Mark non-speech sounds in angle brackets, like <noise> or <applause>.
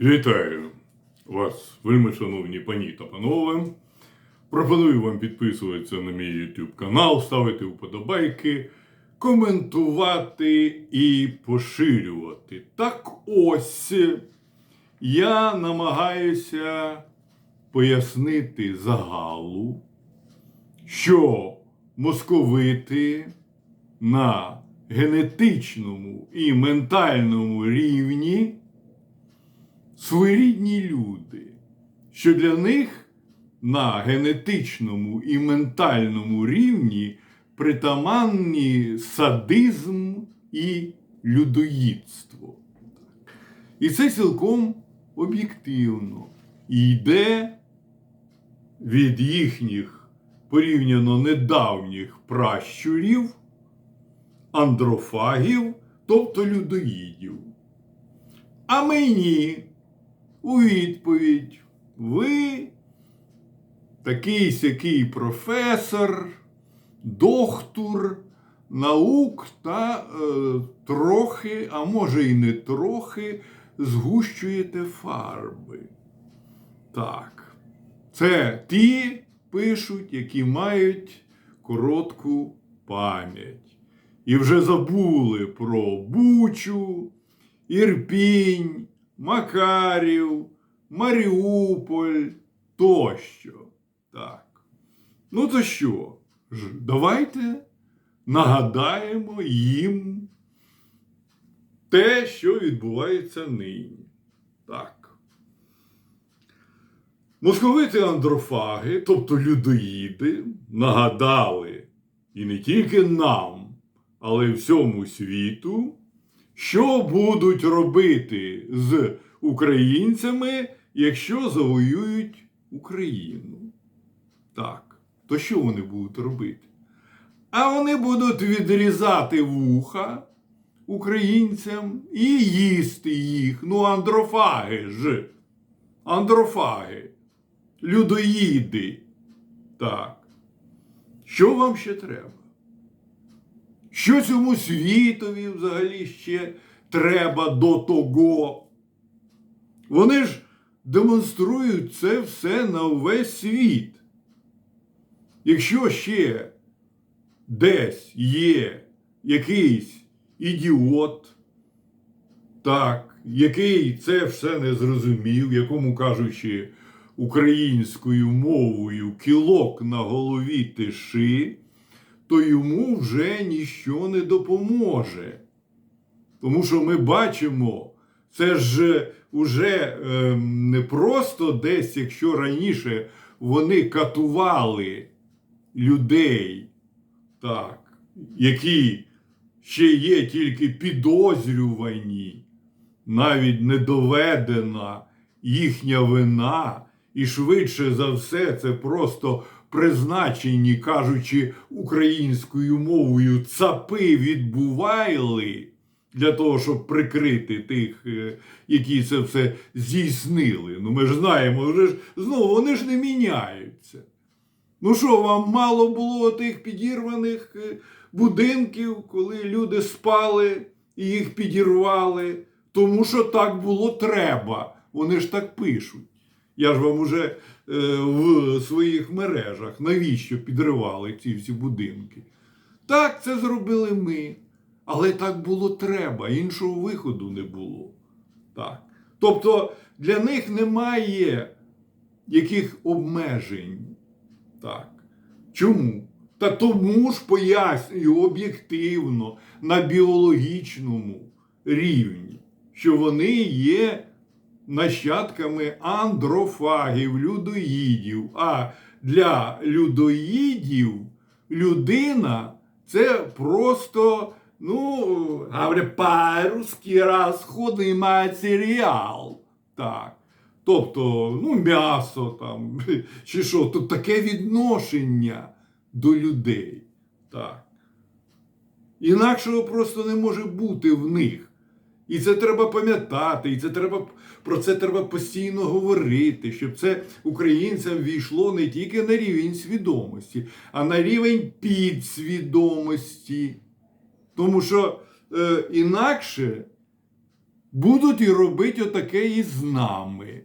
Вітаю вас, вельми шановні пані та панове. Пропоную вам підписуватися на мій YouTube канал, ставити вподобайки, коментувати і поширювати. Так ось я намагаюся пояснити загалу, що московити на генетичному і ментальному рівні своєрідні люди, що для них на генетичному і ментальному рівні притаманні садизм і людоїдство. І це цілком об'єктивно і йде від їхніх порівняно недавніх пращурів, андрофагів, тобто людоїдів. А мені у відповідь ви такий сякий професор, доктор наук та е, трохи, а може і не трохи, згущуєте фарби. Так. Це ті пишуть, які мають коротку пам'ять. І вже забули про Бучу, Ірпінь, Макарів, Маріуполь тощо. Так. Ну то що? Давайте нагадаємо їм те, що відбувається нині. Так. Московити андрофаги, тобто людоїди, нагадали і не тільки нам, але й всьому світу, що будуть робити з українцями, якщо завоюють Україну. Так, то що вони будуть робити? А вони будуть відрізати вуха українцям і їсти їх. Ну, андрофаги ж. Андрофаги. Людоїди. Так. Що вам ще треба? Що цьому світові взагалі ще треба до того? Вони ж демонструють це все на увесь світ. Якщо ще десь є якийсь ідіот, так, який це все не зрозумів, якому кажучи українською мовою кілок на голові тиши, то йому вже ніщо не допоможе. Тому що ми бачимо, це ж уже е, не просто десь, якщо раніше вони катували людей, так, які ще є тільки підозрювані, навіть не доведена їхня вина, і швидше за все, це просто призначені, кажучи українською мовою, цапи відбували для того, щоб прикрити тих, е, які це все здійснили. Ну ми ж знаємо, вже ж знову вони ж не міняються. Ну що, вам мало було тих підірваних е, будинків, коли люди спали і їх підірвали, тому що так було треба. Вони ж так пишуть. Я ж вам уже е, в своїх мережах навіщо підривали ці всі будинки. Так, це зробили ми. Але так було треба, іншого виходу не було. Так. Тобто для них немає яких обмежень. Так. Чому? Та тому ж пояснюю об'єктивно на біологічному рівні, що вони є нащадками андрофагів, людоїдів. А для людоїдів людина це просто, ну, говоря по-русски розходний матеріал. Так. Тобто, ну, м'ясо там, <laughs> чи що, тут таке відношення до людей. Так. Інакшого просто не може бути в них. І це треба пам'ятати, і це треба, про це треба постійно говорити, щоб це українцям війшло не тільки на рівень свідомості, а на рівень підсвідомості. Тому що е, інакше будуть і робити отаке і з нами.